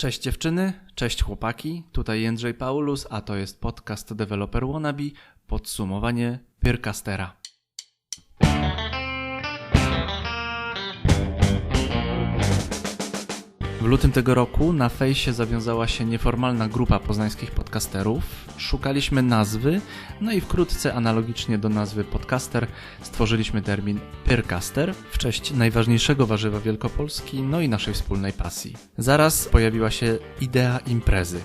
Cześć dziewczyny, cześć chłopaki, tutaj Jędrzej Paulus, a to jest podcast Developer Wannabe, podsumowanie Pyrcastera. W lutym tego roku na fejsie zawiązała się nieformalna grupa poznańskich podcasterów. Szukaliśmy nazwy, no i wkrótce analogicznie do nazwy podcaster stworzyliśmy termin Pyrcaster w cześć najważniejszego warzywa Wielkopolski, no i naszej wspólnej pasji. Zaraz pojawiła się idea imprezy.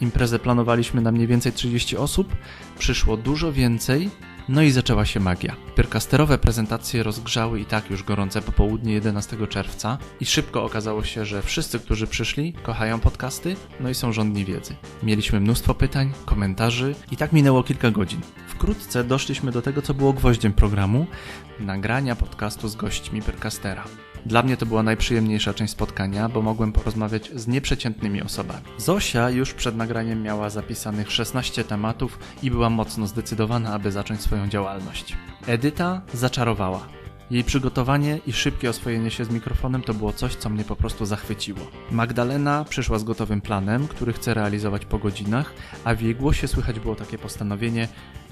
Imprezę planowaliśmy na mniej więcej 30 osób, przyszło dużo więcej, no i zaczęła się magia. Pyrkasterowe prezentacje rozgrzały i tak już gorące popołudnie 11 czerwca i szybko okazało się, że wszyscy, którzy przyszli, kochają podcasty, no i są żądni wiedzy. Mieliśmy mnóstwo pytań, komentarzy i tak minęło kilka godzin. Wkrótce doszliśmy do tego, co było gwoździem programu, nagrania podcastu z gośćmi Pyrkastera. Dla mnie to była najprzyjemniejsza część spotkania, bo mogłem porozmawiać z nieprzeciętnymi osobami. Zosia już przed nagraniem miała zapisanych 16 tematów i była mocno zdecydowana, aby zacząć swoją działalność. Edyta zaczarowała. Jej przygotowanie i szybkie oswojenie się z mikrofonem to było coś, co mnie po prostu zachwyciło. Magdalena przyszła z gotowym planem, który chce realizować po godzinach, a w jej głosie słychać było takie postanowienie: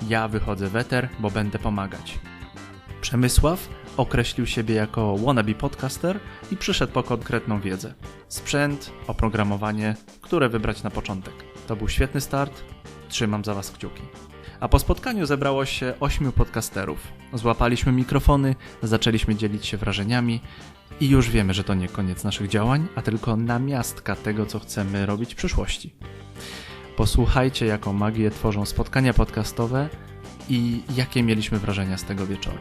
Ja wychodzę weter, bo będę pomagać. Przemysław określił siebie jako wannabe podcaster i przyszedł po konkretną wiedzę. Sprzęt, oprogramowanie, które wybrać na początek. To był świetny start, trzymam za Was kciuki. A po spotkaniu zebrało się ośmiu podcasterów. Złapaliśmy mikrofony, zaczęliśmy dzielić się wrażeniami i już wiemy, że to nie koniec naszych działań, a tylko namiastka tego, co chcemy robić w przyszłości. Posłuchajcie, jaką magię tworzą spotkania podcastowe i jakie mieliśmy wrażenia z tego wieczoru.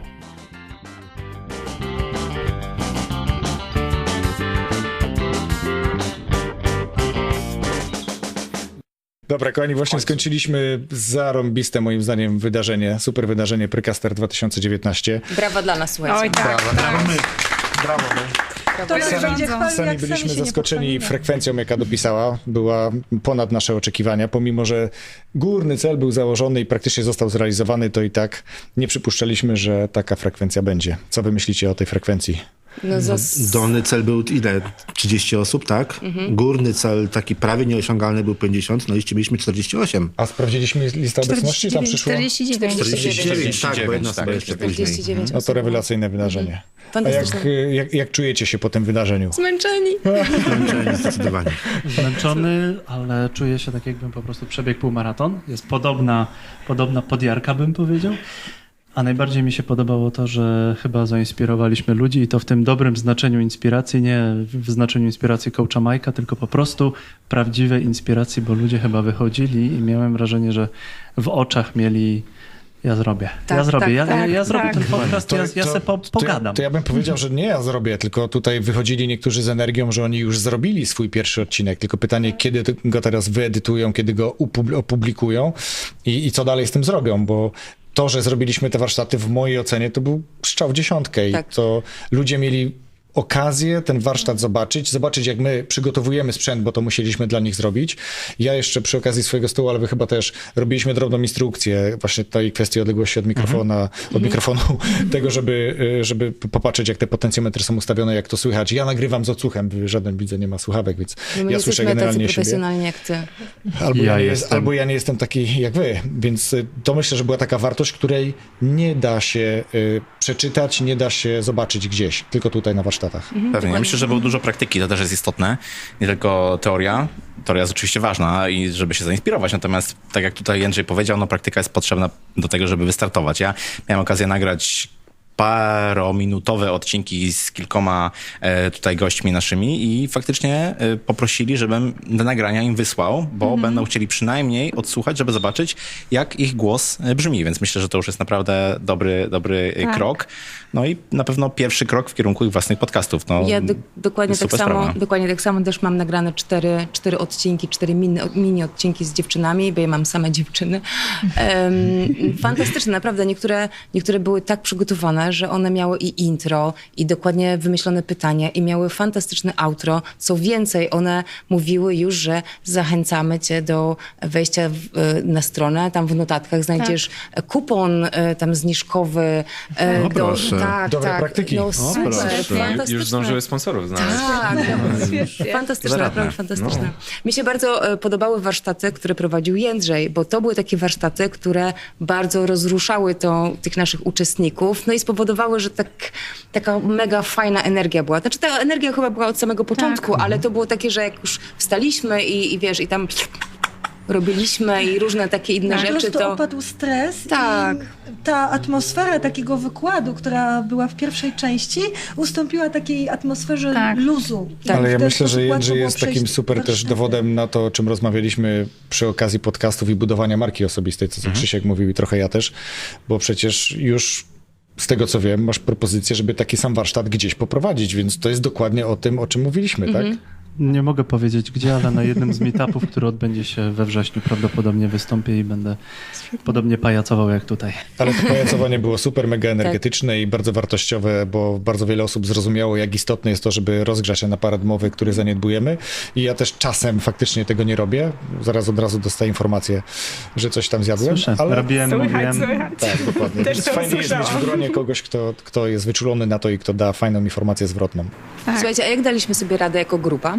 Dobra, kochani, właśnie skończyliśmy zarąbiste moim zdaniem wydarzenie, super wydarzenie Precaster 2019. Brawa dla nas, słuchajcie. Oj, tak. Brawo my. Brawo my. To Sami- będzie Sami byliśmy sami zaskoczeni frekwencją, jaka dopisała. Była ponad nasze oczekiwania. Pomimo, że górny cel był założony i praktycznie został zrealizowany, to i tak nie przypuszczaliśmy, że taka frekwencja będzie. Co wy myślicie o tej frekwencji? No, zas... Dolny cel był ile? 30 osób, tak? Górny cel taki prawie nieosiągalny był 50, no i mieliśmy 48. A sprawdziliśmy listę obecności? Tam przyszło? 49. 49, tak, bo jedna tak, osoba jeszcze później. 49 No to rewelacyjne wydarzenie. A jak, jak, jak czujecie się po tym wydarzeniu? Zmęczeni. Zmęczeni Zdecydowanie. Zmęczony, ale czuję się tak, jakbym po prostu przebiegł półmaraton. Jest podobna, podobna podjarka, bym powiedział. A najbardziej mi się podobało to, że chyba zainspirowaliśmy ludzi i to w tym dobrym znaczeniu inspiracji, nie w znaczeniu inspiracji coacha Majka, tylko po prostu prawdziwej inspiracji, bo ludzie chyba wychodzili i miałem wrażenie, że w oczach mieli ja zrobię, ja Tak, zrobię, tak, ja, ja, tak, ja zrobię tak. ten podcast, ja, ja se po, to, pogadam. to ja bym powiedział, że nie ja zrobię, tylko tutaj wychodzili niektórzy z energią, że oni już zrobili swój pierwszy odcinek. Tylko pytanie, kiedy ty- go teraz wyedytują, kiedy go opublikują i, i co dalej z tym zrobią, bo to, że zrobiliśmy te warsztaty w mojej ocenie, to był strzał w dziesiątkę i Tak. to ludzie mieli okazję ten warsztat zobaczyć, zobaczyć jak my przygotowujemy sprzęt, bo to musieliśmy dla nich zrobić. Ja jeszcze przy okazji swojego stołu, ale wy chyba też robiliśmy drobną instrukcję właśnie tej kwestii odległości od mikrofona, od mikrofonu, tego, żeby, y, żeby popatrzeć jak te potencjometry są ustawione, jak to słychać. Ja nagrywam z odsłuchem, żaden widzę nie ma słuchawek, więc No ja słyszę tacy generalnie siebie. profesjonalni jak ty. Albo ja, Ja nie jest, jestem. albo ja nie jestem taki jak wy, więc y, to myślę, że była taka wartość, której nie da się y, przeczytać, nie da się zobaczyć gdzieś, tylko tutaj na warsztatach. Pewnie. Myślę, że było dużo praktyki, to też jest istotne. Nie tylko teoria. Teoria jest oczywiście ważna i żeby się zainspirować, natomiast tak jak tutaj Jędrzej powiedział, no praktyka jest potrzebna do tego, żeby wystartować. Ja miałem okazję nagrać parominutowe odcinki z kilkoma e, tutaj gośćmi naszymi i faktycznie e, poprosili, żebym do nagrania im wysłał, bo będą chcieli przynajmniej odsłuchać, żeby zobaczyć, jak ich głos e, brzmi, więc myślę, że to już jest naprawdę dobry, dobry e, Tak. krok. No i na pewno pierwszy krok w kierunku ich własnych podcastów. No, Ja do, dokładnie, tak samo, sprawa. dokładnie tak samo też mam nagrane cztery, cztery odcinki, cztery mini, mini odcinki z dziewczynami, bo ja mam same dziewczyny. Em, fantastyczne, naprawdę. Niektóre, niektóre były tak przygotowane, że one miały i intro, i dokładnie wymyślone pytania, i miały fantastyczne outro. Co więcej, one mówiły już, że zachęcamy cię do wejścia w, e, na stronę. Tam w notatkach znajdziesz kupon e, tam zniżkowy. e, O, do, proszę. Tak, Dobre tak. praktyki. No O, super, Już zdążyły sponsorów znaleźć. Tak, fantastyczne, Zaradne. naprawdę fantastyczne. No. Mi się bardzo e, podobały warsztaty, które prowadził Jędrzej, bo to były takie warsztaty, które bardzo rozruszały tą, tych naszych uczestników, no i spowodowały, że tak, taka mega fajna energia była. Znaczy ta energia chyba była od samego początku, ale to było takie, że jak już wstaliśmy i, i wiesz, i tam robiliśmy i różne takie inne rzeczy, to... opadł stres Tak. i ta atmosfera takiego wykładu, która była w pierwszej części, ustąpiła takiej atmosferze Tak. luzu. I Ale ja myślę, że Jędrzej jest takim super też dowodem na to, o czym rozmawialiśmy przy okazji podcastów i budowania marki osobistej, co, co Krzysiek mówił i trochę ja też, bo przecież już z tego co wiem, masz propozycję, żeby taki sam warsztat gdzieś poprowadzić, więc to jest dokładnie o tym, o czym mówiliśmy, tak? Nie mogę powiedzieć gdzie, ale na jednym z meetupów, który odbędzie się we wrześniu, prawdopodobnie wystąpię i będę podobnie pajacował jak tutaj. Ale to pajacowanie było super, mega energetyczne i bardzo wartościowe, bo bardzo wiele osób zrozumiało, jak istotne jest to, żeby rozgrzać ten aparat mowy, który zaniedbujemy. I ja też czasem faktycznie tego nie robię. Zaraz od razu dostaję informację, że coś tam zjadłem. Słyszę, ale... robiłem, mówiłem. Tak, dokładnie. Więc fajnie jest mieć w gronie kogoś, kto, kto jest wyczulony na to i kto da fajną informację zwrotną. Słuchajcie, a jak daliśmy sobie radę jako grupa?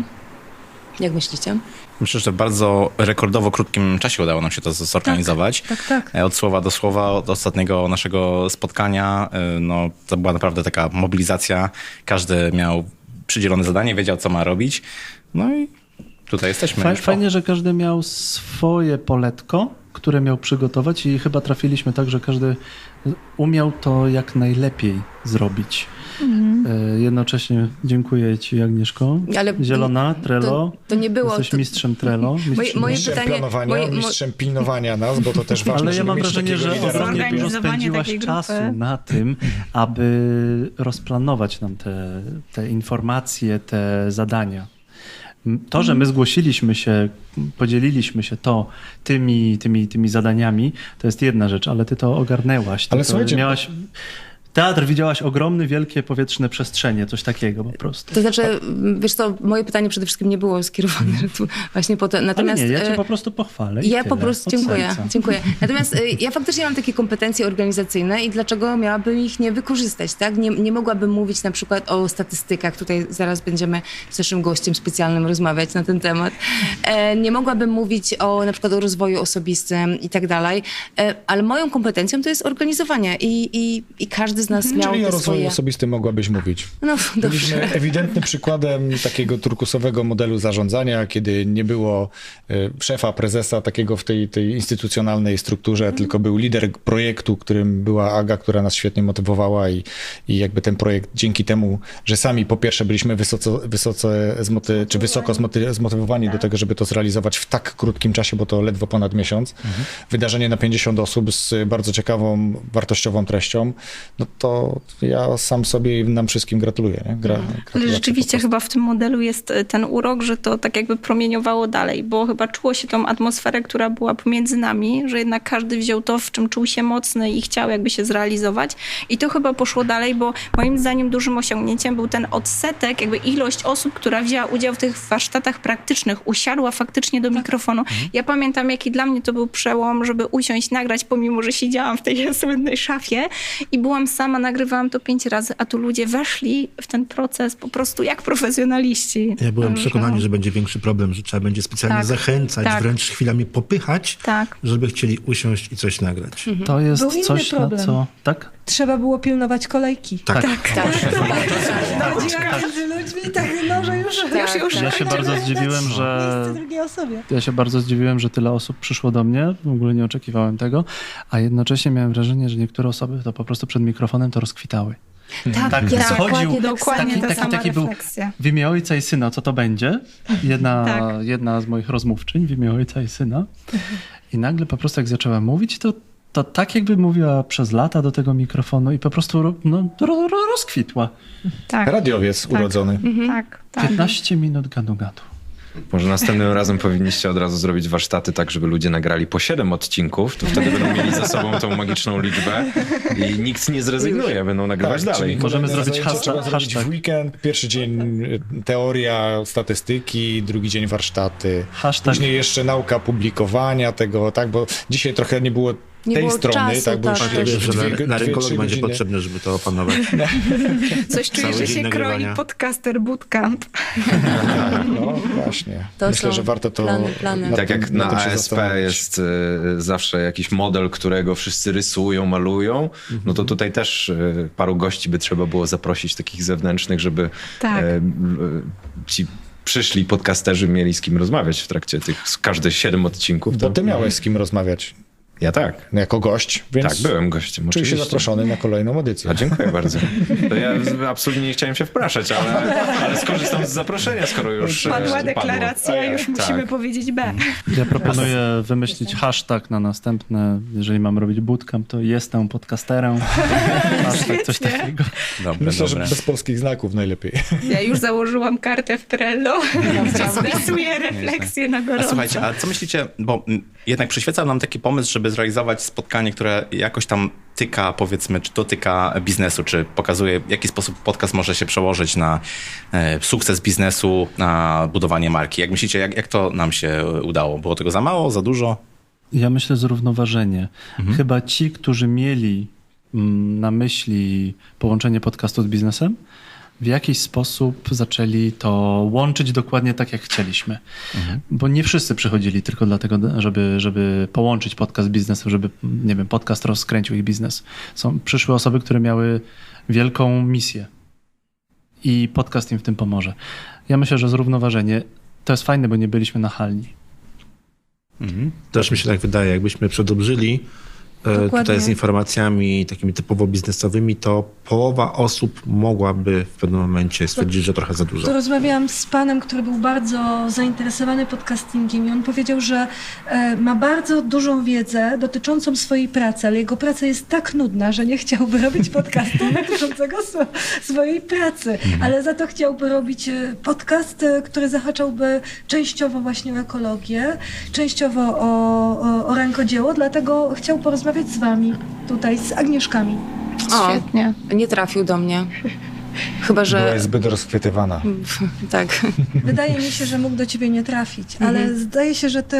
Jak myślicie? Myślę, że w bardzo rekordowo krótkim czasie udało nam się to zorganizować. Tak, tak. E, Od słowa do słowa, od ostatniego naszego spotkania, e, no, to była naprawdę taka mobilizacja. Każdy miał przydzielone zadanie, wiedział, co ma robić. No i tutaj jesteśmy. Faj-. Fajnie, że każdy miał swoje poletko, które miał przygotować i chyba trafiliśmy tak, że każdy umiał to jak najlepiej zrobić. E, Jednocześnie dziękuję Ci, Agnieszko. Ale- Zielona, Trello. to- to nie było- Jesteś to- mistrzem Trello. Mistrzem moje Mistrzem planowania, moje- mo- mistrzem pilnowania nas, bo to też ważne, Ale ja mam wrażenie, że ogromnie dużo spędziłaś czasu na tym, aby rozplanować nam te, te informacje, te zadania. To, że my zgłosiliśmy się, podzieliliśmy się to tymi, tymi, tymi zadaniami, to jest jedna rzecz, ale ty to ogarnęłaś. Ty Ale to słuchajcie- miałaś... Teatr widziałaś ogromny, wielkie powietrzne przestrzenie, coś takiego po prostu. To znaczy, wiesz co, moje pytanie przede wszystkim nie było skierowane tu właśnie po to. Ale Natomiast nie, ja cię e, po prostu pochwalę. Ja po prostu dziękuję, dziękuję. Natomiast y, ja faktycznie mam takie kompetencje organizacyjne i dlaczego miałabym ich nie wykorzystać, tak? Nie, nie mogłabym mówić na przykład o statystykach. Tutaj zaraz będziemy z naszym gościem specjalnym rozmawiać na ten temat. E, nie mogłabym mówić o na przykład o rozwoju osobistym i tak dalej, e, ale moją kompetencją to jest organizowanie i, i, i każdy z nas miał Czyli o rozwoju swoje... osobistym mogłabyś mówić. No dobrze. Byliśmy ewidentnym przykładem takiego turkusowego modelu zarządzania, kiedy nie było e, szefa, prezesa takiego w tej, tej instytucjonalnej strukturze, tylko był lider projektu, którym była Aga, która nas świetnie motywowała i, i jakby ten projekt dzięki temu, że sami po pierwsze byliśmy wysoce, wysoce zmoty, czy wysoko zmoty, zmotywowani do tego, żeby to zrealizować w tak krótkim czasie, bo to ledwo ponad miesiąc. Wydarzenie na 50 osób z bardzo ciekawą, wartościową treścią, no to ja sam sobie i nam wszystkim gratuluję. Nie? Gra, Ale gratulacje po rzeczywiście chyba w tym modelu jest e, ten urok, że to tak jakby promieniowało dalej, bo chyba czuło się tą atmosferę, która była pomiędzy nami, że jednak każdy wziął to, w czym czuł się mocny i chciał jakby się zrealizować. I to chyba poszło dalej, bo moim zdaniem dużym osiągnięciem był ten odsetek, jakby ilość osób, która wzięła udział w tych warsztatach praktycznych, usiadła faktycznie do mikrofonu. Ja pamiętam, jaki dla mnie to był przełom, żeby usiąść, nagrać, pomimo, że siedziałam w tej słynnej szafie i byłam sama, nagrywałam to pięć razy, a tu ludzie weszli w ten proces po prostu jak profesjonaliści. Ja byłem przekonany, że będzie większy problem, że trzeba będzie specjalnie Tak, zachęcać, tak. wręcz chwilami popychać, Tak. żeby chcieli usiąść i coś nagrać. To jest Był inny coś, na co... Tak? Trzeba było pilnować kolejki. Tak. Chodziła między ludźmi tak, no, że już, Tak, już, już tak. Ja się bardzo zdziwiłem, że... miejsce drugiej osobie. Ja się bardzo zdziwiłem, że tyle osób przyszło do mnie. W ogóle nie oczekiwałem tego. A jednocześnie miałem wrażenie, że niektóre osoby to po prostu przed mikrofonem to rozkwitały. Tak, Tak, ja schodził- dokładnie tak Dokładnie Taki- ta taki- sama taki był-. W imię ojca i syna, co to będzie? Jedna, Tak. jedna z moich rozmówczyń w imię ojca i syna. I nagle po prostu jak zaczęła mówić, to, to tak jakby mówiła przez lata do tego mikrofonu i po prostu ro- no, ro, ro, rozkwitła. Tak, Radiowiec urodzony. tak, tak. 15 minut gadu gadu. Może następnym razem powinniście od razu zrobić warsztaty tak, żeby ludzie nagrali po 7 odcinków, to wtedy będą mieli za sobą tą magiczną liczbę i nikt nie zrezygnuje, będą nagrywać Tak, dalej. Możemy zrobić hashtag- Trzeba zrobić w weekend, pierwszy dzień y, teoria, statystyki, drugi dzień warsztaty. Hashtag- Później jeszcze nauka publikowania tego, tak, bo dzisiaj trochę nie było Nie tej było strony, czasu, tak, bo tak, już tak. dwie- Że na, na rynkolog będzie potrzebne, żeby to opanować. Coś czuję, Cały że się nagrywania. kroi podcaster bootcamp. No właśnie. To Myślę, że warto to... plany, plany. Tak tym- jak na się ASP jest e, zawsze jakiś model, którego wszyscy rysują, malują, no to tutaj też e, paru gości by trzeba było zaprosić takich zewnętrznych, żeby Tak. m, e, ci przyszli podcasterzy mieli z kim rozmawiać w trakcie tych każde siedem odcinków. Bo ty miałeś z kim rozmawiać Ja tak. jako gość, więc Tak, byłem gościem. czuję się oczywiście. zaproszony na kolejną edycję. A dziękuję bardzo. To ja absolutnie nie chciałem się wpraszać, ale, ale skorzystam z zaproszenia, skoro już Padła padło. deklaracja, już musimy Tak. powiedzieć B. Ja proponuję wymyślić hashtag na następne, jeżeli mam robić bootcamp, to jestem podcasterem. Hashtag coś takiego. Dobre, Myślę, że dobre. bez polskich znaków najlepiej. Ja już założyłam kartę w Trello. Zapisuję refleksję na A gorąco. słuchajcie, a co myślicie, bo jednak przyświecał nam taki pomysł, żeby zrealizować spotkanie, które jakoś tam tyka, powiedzmy, czy dotyka biznesu, czy pokazuje, w jaki sposób podcast może się przełożyć na e, sukces biznesu, na budowanie marki. Jak myślicie, jak, jak to nam się udało? Było tego za mało, za dużo? Ja myślę zrównoważenie. Chyba ci, którzy mieli na myśli połączenie podcastu z biznesem, w jakiś sposób zaczęli to łączyć dokładnie tak, jak chcieliśmy. Bo nie wszyscy przychodzili tylko dlatego, żeby, żeby połączyć podcast z biznesem, żeby, nie wiem, podcast rozkręcił ich biznes. Są, przyszły osoby, które miały wielką misję i podcast im w tym pomoże. Ja myślę, że zrównoważenie to jest fajne, bo nie byliśmy nachalni. Też mi się tak wydaje, jakbyśmy przedobrzyli Dokładnie. tutaj z informacjami takimi typowo biznesowymi, to połowa osób mogłaby w pewnym momencie stwierdzić, że trochę za dużo. To rozmawiałam z panem, który był bardzo zainteresowany podcastingiem i on powiedział, że e, ma bardzo dużą wiedzę dotyczącą swojej pracy, ale jego praca jest tak nudna, że nie chciałby robić podcastu dotyczącego swo- swojej pracy, ale za to chciałby robić e, podcast, e, który zahaczałby częściowo właśnie o ekologię, częściowo o, o, o rękodzieło, dlatego chciał porozmawiać z wami tutaj, z Agnieszkami. O, Świetnie. nie trafił do mnie. Chyba, że... Byłaś zbyt rozchwytywana. Tak. Wydaje mi się, że mógł do ciebie nie trafić, ale zdaje się, że ty,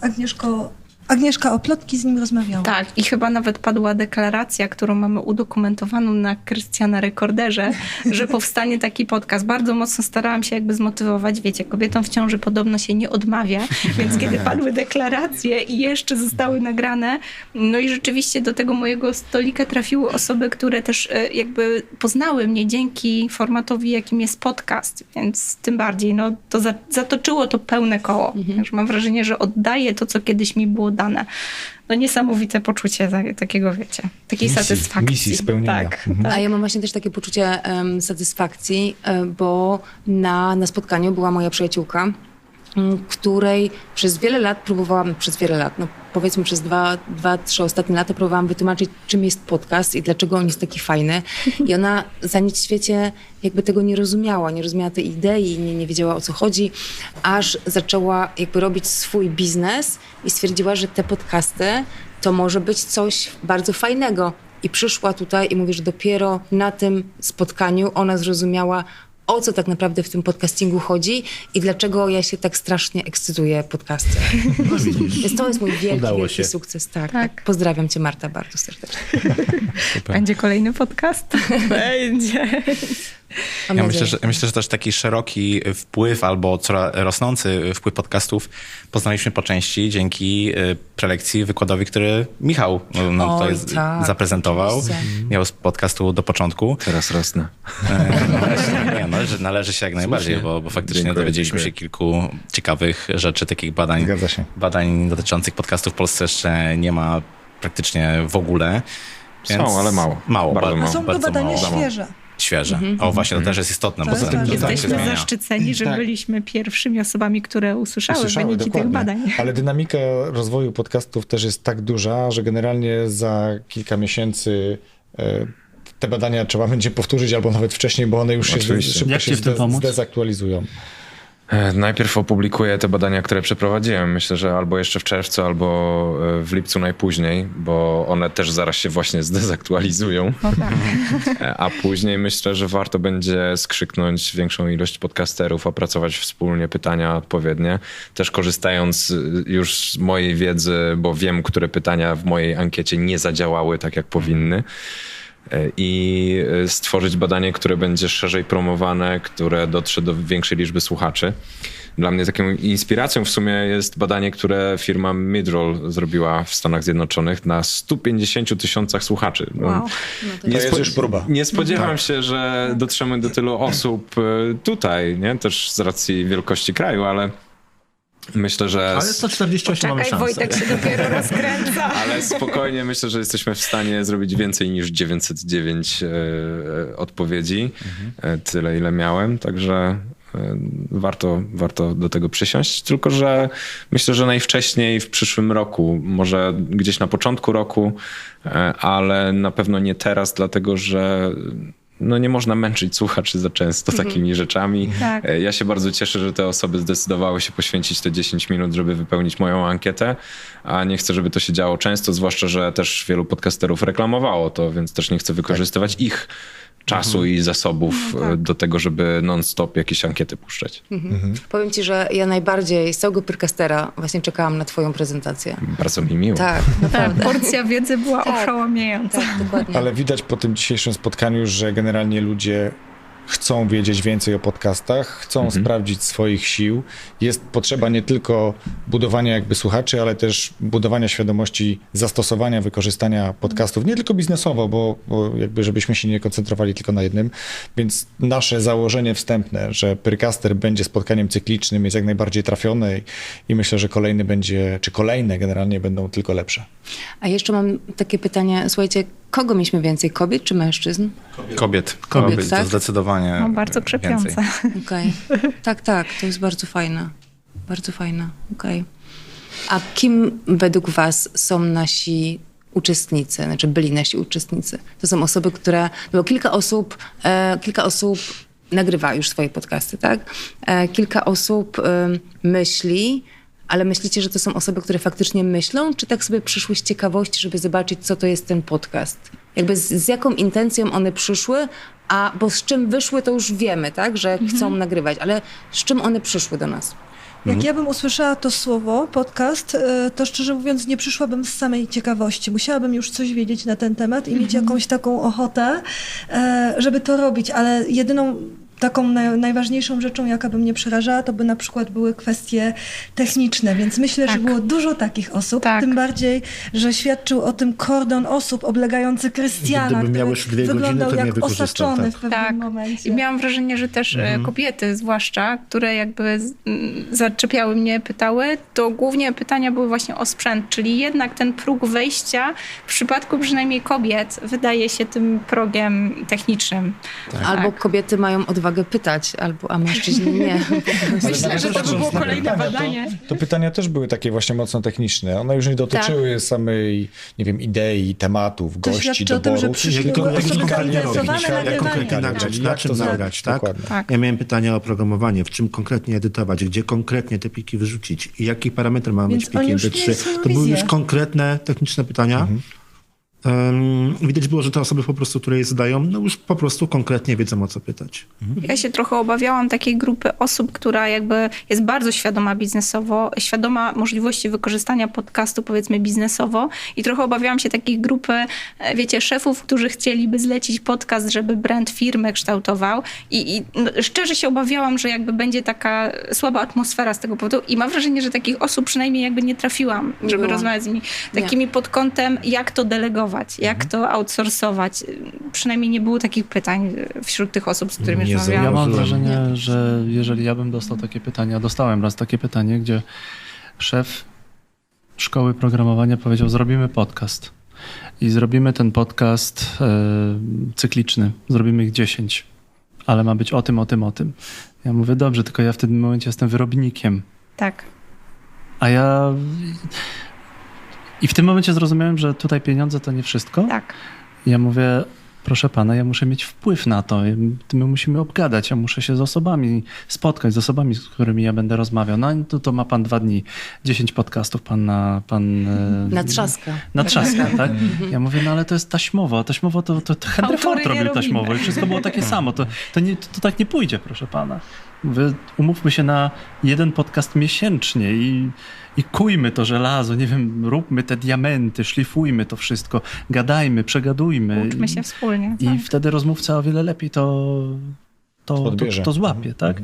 Agnieszko, Agnieszka o plotki z nim rozmawiała. Tak, i chyba nawet padła deklaracja, którą mamy udokumentowaną na Krystiana Rekorderze, że powstanie taki podcast. Bardzo mocno starałam się jakby zmotywować. Wiecie, kobietom w ciąży podobno się nie odmawia, więc kiedy padły deklaracje i jeszcze zostały nagrane, no i rzeczywiście do tego mojego stolika trafiły osoby, które też e, jakby poznały mnie dzięki formatowi, jakim jest podcast, więc tym bardziej, no to za, zatoczyło to pełne koło. Także mam wrażenie, że oddaję to, co kiedyś mi było dane. No niesamowite poczucie takiego, wiecie, takiej Misji, satysfakcji. misji spełnienia. Tak, Mhm. tak. A ja mam właśnie też takie poczucie em, satysfakcji, e, bo na, na spotkaniu była moja przyjaciółka, której przez wiele lat próbowałam, przez wiele lat, no powiedzmy przez dwa, dwa, trzy ostatnie lata próbowałam wytłumaczyć, czym jest podcast i dlaczego on jest taki fajny. I ona za nic w świecie jakby tego nie rozumiała, nie rozumiała tej idei, nie, nie wiedziała o co chodzi, aż zaczęła jakby robić swój biznes i stwierdziła, że te podcasty to może być coś bardzo fajnego. I przyszła tutaj i mówi, że dopiero na tym spotkaniu ona zrozumiała, o co tak naprawdę w tym podcastingu chodzi i dlaczego ja się tak strasznie ekscytuję podcastem. Więc to jest mój wielki, Udało wielki się. sukces. Tak, Tak. tak. Pozdrawiam cię Marta bardzo serdecznie. Będzie kolejny podcast? Będzie. Ja myślę, że, myślę, że też taki szeroki wpływ albo coraz rosnący wpływ podcastów poznaliśmy po części dzięki y, prelekcji, wykładowi, który Michał y, no, Oj, tutaj tak, zaprezentował. oczywiście. Miał z podcastu do początku. Teraz rosnę. E, No nie, należy, należy się jak najbardziej, bo, bo faktycznie Dziękuję, dowiedzieliśmy dziękuję. się kilku ciekawych rzeczy, takich badań, badań dotyczących podcastów w Polsce jeszcze nie ma praktycznie w ogóle. Są, ale mało. Mało, Bardzo bardzo, mało. Są to bardzo badania mało. świeże. Świeże. O, właśnie, to też jest istotne, bo To jest to, to, ważne. tak się Jesteśmy zmienia. zaszczyceni, że Tak. byliśmy pierwszymi osobami, które usłyszały, Słyszały, wyniki tych dokładnie. badań. Ale dynamika rozwoju podcastów też jest tak duża, że generalnie za kilka miesięcy e, te badania trzeba będzie powtórzyć albo nawet wcześniej, bo one już się Oczywiście. szybko się zde- pomóc? zdezaktualizują. E, Najpierw opublikuję te badania, które przeprowadziłem. Myślę, że albo jeszcze w czerwcu, albo e, w lipcu najpóźniej, bo one też zaraz się właśnie zdezaktualizują. E, A później myślę, że warto będzie skrzyknąć większą ilość podcasterów, opracować wspólnie pytania odpowiednie. Też korzystając już z mojej wiedzy, bo wiem, które pytania w mojej ankiecie nie zadziałały tak, jak powinny i e, stworzyć badanie, które będzie szerzej promowane, które dotrze do większej liczby słuchaczy. Dla mnie taką inspiracją w sumie jest badanie, które firma Midroll zrobiła w Stanach Zjednoczonych na 150 tysiącach słuchaczy. No, Wow. To jest już próba. Nie spodziewam się, że dotrzemy do tylu osób e, tutaj, nie? też z racji wielkości kraju, ale myślę, że... Ale 148 mamy Czekaj, szansę. Wojtek się dopiero rozkręca. Ale spokojnie myślę, że jesteśmy w stanie zrobić więcej niż 909 e, e, odpowiedzi. E, tyle, ile miałem, także e, warto, warto do tego przysiąść. Tylko, że myślę, że najwcześniej w przyszłym roku, może gdzieś na początku roku, e, ale na pewno nie teraz, dlatego że no nie można męczyć słuchaczy za często takimi rzeczami. Tak. E, Ja się bardzo cieszę, że te osoby zdecydowały się poświęcić te 10 minut, żeby wypełnić moją ankietę, a nie chcę, żeby to się działo często, zwłaszcza, że też wielu podcasterów reklamowało to, więc też nie chcę wykorzystywać ich czasu i zasobów e, do tego, żeby non-stop jakieś ankiety puszczać. Powiem ci, że ja najbardziej z całego Pyrkastera właśnie czekałam na twoją prezentację. Bardzo mi miło. Tak, Tak, naprawdę. porcja wiedzy była Tak. oszałamiająca. Tak, dokładnie. Ale widać po tym dzisiejszym spotkaniu, że generalnie ludzie chcą wiedzieć więcej o podcastach, chcą sprawdzić swoich sił. Jest potrzeba nie tylko budowania jakby słuchaczy, ale też budowania świadomości zastosowania, wykorzystania podcastów, nie tylko biznesowo, bo, bo jakby żebyśmy się nie koncentrowali tylko na jednym. Więc nasze założenie wstępne, że Pyrcaster będzie spotkaniem cyklicznym jest jak najbardziej trafione i, i myślę, że kolejny będzie, czy kolejne generalnie będą tylko lepsze. A jeszcze mam takie pytanie, słuchajcie, kogo mieliśmy więcej, kobiet czy mężczyzn? Kobiet. Kobiet, tak? To zdecydowanie No, bardzo krzepiące. Okej. Tak, tak, to jest bardzo fajne. Bardzo fajne, okej. A kim według was są nasi uczestnicy, znaczy byli nasi uczestnicy? To są osoby, które, było kilka osób, e, kilka osób nagrywa już swoje podcasty, tak? E, kilka osób e, myśli, ale myślicie, że to są osoby, które faktycznie myślą, czy tak sobie przyszły z ciekawości, żeby zobaczyć, co to jest ten podcast? Jakby z, z jaką intencją one przyszły, a bo z czym wyszły, to już wiemy, tak? Że chcą nagrywać, ale z czym one przyszły do nas? Jak ja bym usłyszała to słowo, podcast, y, to szczerze mówiąc nie przyszłabym z samej ciekawości. Musiałabym już coś wiedzieć na ten temat i mieć jakąś taką ochotę, e, żeby to robić, ale jedyną taką naj, najważniejszą rzeczą, jaka by mnie przerażała, to by na przykład były kwestie techniczne, więc myślę, że Tak. było dużo takich osób, Tak. tym bardziej, że świadczył o tym kordon osób oblegający Krystiana, Gdyby który miał jeszcze dwie godziny, wyglądał to jak osaczony tak. w pewnym Tak. momencie. I miałam wrażenie, że też e, kobiety zwłaszcza, które jakby z- m, zaczepiały mnie, pytały, to głównie pytania były właśnie o sprzęt, czyli jednak ten próg wejścia w przypadku przynajmniej kobiet wydaje się tym progiem technicznym. Albo kobiety mają odwagę pytać, albo, a mężczyźni nie. Myślę, że to by było kolejne badanie. To, to pytania też były takie właśnie mocno techniczne. One już nie dotyczyły samej, nie wiem, idei, tematów, To gości, świadczy o tym, że doborów. przyszły osoby konkretnie robić, zainteresowane nagrywaniem. na czym to zrobić, nagrać, tak? Tak. Ja miałem pytania o programowanie, w czym konkretnie edytować, gdzie konkretnie te pliki wyrzucić i jaki parametr ma Więc mieć pliki oni już MP3. mieli swoją To były już konkretne techniczne pytania. Em, widać było, że te osoby po prostu, które je zadają, no już po prostu konkretnie wiedzą o co pytać. Ja się trochę obawiałam takiej grupy osób, która jakby jest bardzo świadoma biznesowo, świadoma możliwości wykorzystania podcastu powiedzmy biznesowo. I trochę obawiałam się takiej grupy, e, wiecie, szefów, którzy chcieliby zlecić podcast, żeby brand firmy kształtował. I, i no, szczerze się obawiałam, że jakby będzie taka słaba atmosfera z tego powodu. I mam wrażenie, że takich osób przynajmniej jakby nie trafiłam, Nie żeby rozmawiać z nimi takimi pod kątem, jak to delegować, jak to outsourcować. Przynajmniej nie było takich pytań wśród tych osób, z którymi Nie rozmawiałam. Ja mam wrażenie, że jeżeli ja bym dostał takie pytania, dostałem raz takie pytanie, gdzie szef szkoły programowania powiedział: Zrobimy podcast. I zrobimy ten podcast e, cykliczny. Zrobimy ich 10, ale ma być o tym, o tym, o tym. Ja mówię: Dobrze, tylko ja w tym momencie jestem wyrobnikiem. Tak. A ja. I w tym momencie zrozumiałem, że tutaj pieniądze to nie wszystko. Tak. Ja mówię, proszę pana, ja muszę mieć wpływ na to. My musimy obgadać, ja muszę się z osobami spotkać, z osobami, z którymi ja będę rozmawiał. No to, to ma pan dwa dni, 10 podcastów pan na... Pan, e, Na trzaska. Na trzaska, tak? Ja mówię, no ale to jest taśmowo. Taśmowo to, to, to Henry Ford robił robimy. taśmowo i wszystko było takie samo. To, to, nie, to, to tak nie pójdzie, proszę pana. Umówmy się na jeden podcast miesięcznie i, i kujmy to żelazo, nie wiem, róbmy te diamenty, szlifujmy to wszystko, gadajmy, przegadujmy. Uczmy I- się wspólnie. I tak. wtedy rozmówca o wiele lepiej to, to, to, Odbierze. to złapie, tak?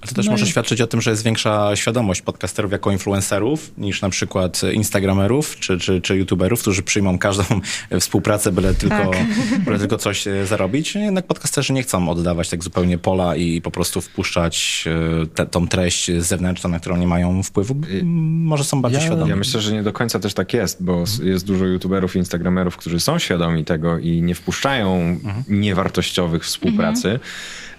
Ale to też No może i- świadczyć o tym, że jest większa świadomość podcasterów jako influencerów niż na przykład instagramerów czy, czy, czy youtuberów, którzy przyjmą każdą współpracę, byle tylko, byle tylko coś e, zarobić. Jednak podcasterzy nie chcą oddawać tak zupełnie pola i po prostu wpuszczać e, te, tą treść zewnętrzną, na którą nie mają wpływu. M, Może są bardziej Ja- świadomi. Ja myślę, że nie do końca też tak jest, bo s- jest dużo youtuberów i instagramerów, którzy są świadomi tego i nie wpuszczają niewartościowych współpracy,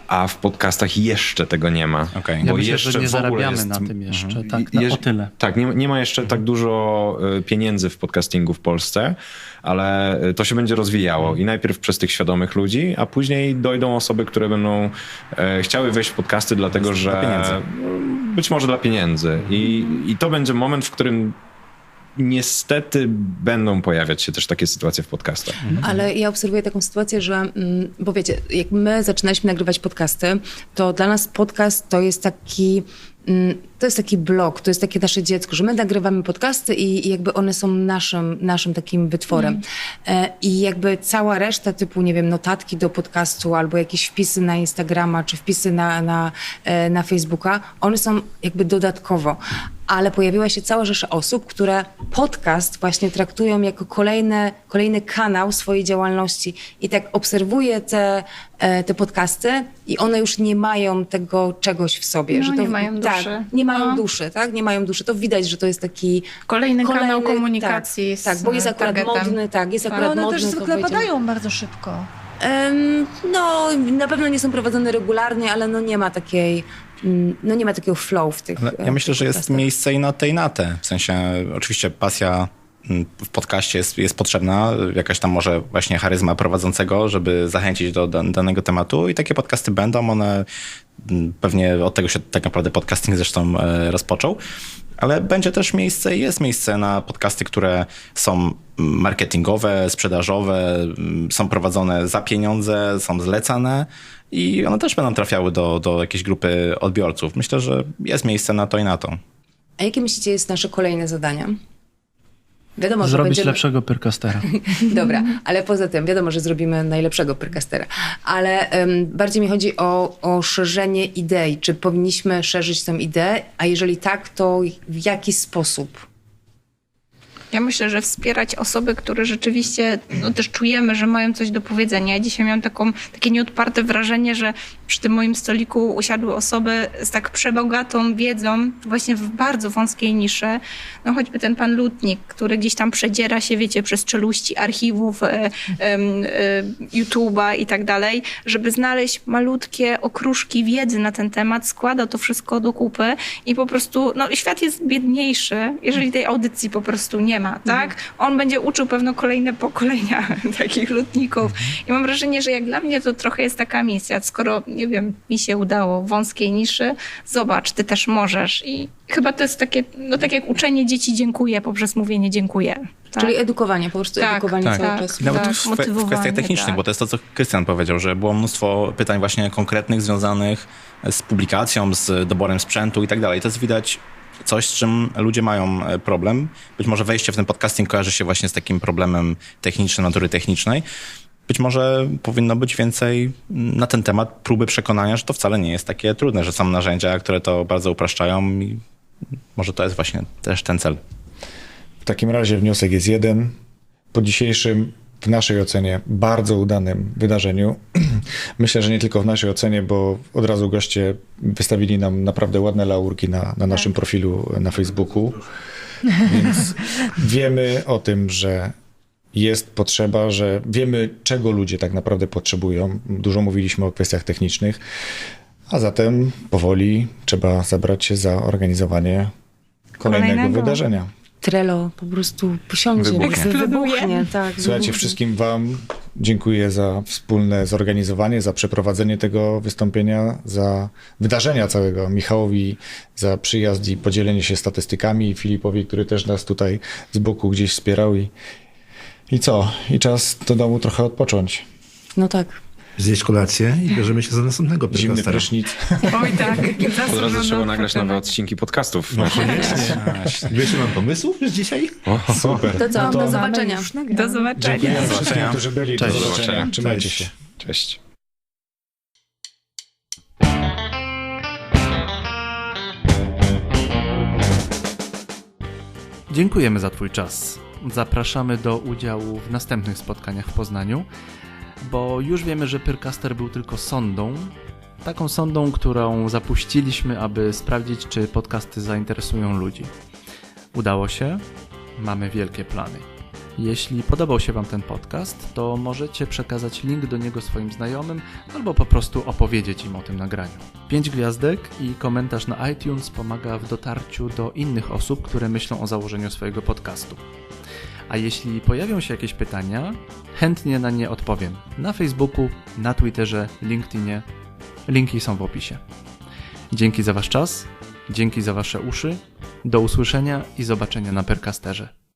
a w podcastach jeszcze tego nie ma. Okej. Ja Bo myślę, jeszcze że nie zarabiamy jest- na tym jeszcze, Mhm. tak, na, jeż- o tyle. Tak, nie, nie ma jeszcze tak dużo y, pieniędzy w podcastingu w Polsce, ale y, to się będzie rozwijało i najpierw przez tych świadomych ludzi, a później dojdą osoby, które będą e, chciały wejść w podcasty dlatego, że pieniędzy. Mm, być może dla pieniędzy I, i to będzie moment, w którym niestety będą pojawiać się też takie sytuacje w podcastach. Ale ja obserwuję taką sytuację, że, mm, bo wiecie, jak my zaczynaliśmy nagrywać podcasty, to dla nas podcast to jest taki, mm, to jest taki blog, to jest takie nasze dziecko, że my nagrywamy podcasty i, i jakby one są naszym, naszym takim wytworem. E, I jakby cała reszta typu, nie wiem, notatki do podcastu albo jakieś wpisy na Instagrama czy wpisy na, na, e, na Facebooka, one są jakby dodatkowo. Ale pojawiła się cała rzesza osób, które podcast właśnie traktują jako kolejne, kolejny kanał swojej działalności. I tak obserwuję te, e, te podcasty i one już nie mają tego czegoś w sobie. No, że to, nie mają tak, duszy. nie mają No. duszy, tak? Nie mają duszy. To widać, że to jest taki Kolejny kanał kolejny- komunikacji Tak, z tak bo jest akurat targetem. modny, tak, jest Ale akurat one modny. też to zwykle wejdziemy. padają bardzo szybko. No, na pewno nie są prowadzone regularnie, ale no nie ma takiej, no nie ma takiego flow w tych Ale e, ja myślę, tych że jest miejsce i na te i na te. W sensie oczywiście pasja mm, w podcaście jest, jest potrzebna, jakaś tam może właśnie charyzma prowadzącego, żeby zachęcić do dan- danego tematu i takie podcasty będą, one mm, pewnie od tego się tak naprawdę podcasting zresztą e, rozpoczął. Ale będzie też miejsce, jest miejsce na podcasty, które są marketingowe, sprzedażowe, mm, są prowadzone za pieniądze, są zlecane i one też będą trafiały do, do jakiejś grupy odbiorców. Myślę, że jest miejsce na to i na to. A jakie myślicie jest nasze kolejne zadanie? Wiadomo, Zrobić będziemy... lepszego perkastera. Dobra, ale poza tym wiadomo, że zrobimy najlepszego perkastera. Ale em, bardziej mi chodzi o, o szerzenie idei. Czy powinniśmy szerzyć tę ideę? A jeżeli tak, to w jaki sposób? Ja myślę, że wspierać osoby, które rzeczywiście no, też czujemy, że mają coś do powiedzenia. Ja dzisiaj miałam taką, takie nieodparte wrażenie, że przy tym moim stoliku usiadły osoby z tak przebogatą wiedzą, właśnie w bardzo wąskiej niszy. No choćby ten pan Lutnik, który gdzieś tam przedziera się, wiecie, przez czeluści archiwów, e, e, YouTube'a i tak dalej, żeby znaleźć malutkie okruszki wiedzy na ten temat, składa to wszystko do kupy i po prostu, no świat jest biedniejszy, jeżeli tej audycji po prostu nie ma, tak? On będzie uczył pewno kolejne pokolenia takich lutników. I mam wrażenie, że jak dla mnie to trochę jest taka misja. Skoro, nie wiem, mi się udało w wąskiej niszy, zobacz, ty też możesz. I chyba to jest takie, no tak jak uczenie dzieci dziękuję poprzez mówienie dziękuję. Tak? Czyli edukowanie, po prostu Tak, edukowanie tak. cały Tak. czas. Nawet Tak, w, w motywowanie, kwestiach technicznych, tak. bo to jest to, co Krystian powiedział, że było mnóstwo pytań właśnie konkretnych związanych z publikacją, z doborem sprzętu i tak dalej. To jest widać coś, z czym ludzie mają e, problem. Być może wejście w ten podcasting kojarzy się właśnie z takim problemem technicznym, natury technicznej. Być może powinno być więcej na ten temat próby przekonania, że to wcale nie jest takie trudne, że są narzędzia, które to bardzo upraszczają i może to jest właśnie też ten cel. W takim razie wniosek jest jeden. Po dzisiejszym, w naszej ocenie, bardzo udanym wydarzeniu, myślę, że nie tylko w naszej ocenie, bo od razu goście wystawili nam naprawdę ładne laurki na, na naszym profilu na Facebooku, więc wiemy o tym, że jest potrzeba, że wiemy, czego ludzie tak naprawdę potrzebują. Dużo mówiliśmy o kwestiach technicznych, a zatem powoli trzeba zabrać się za organizowanie kolejnego, Kolejnego. wydarzenia. Trello po prostu posiądzie, Wybuchnie. wybuchnie. wybuchnie tak, Słuchajcie, wybuchnie. wszystkim Wam dziękuję za wspólne zorganizowanie, za przeprowadzenie tego wystąpienia, za wydarzenia całego. Michałowi za przyjazd i podzielenie się statystykami, i Filipowi, który też nas tutaj z boku gdzieś wspierał. I, i co? I czas do domu trochę odpocząć. No tak. Zjeść kolację i bierzemy się za następnego Zimny podcastera. prysznic. Oj tak. Od razu trzeba nagrać nowe odcinki podcastów. No koniecznie. Wiesz, mam pomysłów już dzisiaj? Super. To co, No to do zobaczenia. Do zobaczenia. Dziękuję wszystkim, którzy byli. Cześć. Do zobaczenia. zobaczenia. Trzymajcie się. Cześć. Dziękujemy za Twój czas. Zapraszamy do udziału w następnych spotkaniach w Poznaniu, bo już wiemy, że Pyrcaster był tylko sondą. Taką sondą, którą zapuściliśmy, aby sprawdzić, czy podcasty zainteresują ludzi. Udało się, mamy wielkie plany. Jeśli podobał się Wam ten podcast, to możecie przekazać link do niego swoim znajomym albo po prostu opowiedzieć im o tym nagraniu. 5 gwiazdek i komentarz na iTunes pomaga w dotarciu do innych osób, które myślą o założeniu swojego podcastu. A jeśli pojawią się jakieś pytania, chętnie na nie odpowiem na Facebooku, na Twitterze, LinkedInie. Linki są w opisie. Dzięki za Wasz czas, dzięki za Wasze uszy. Do usłyszenia i zobaczenia na Percasterze.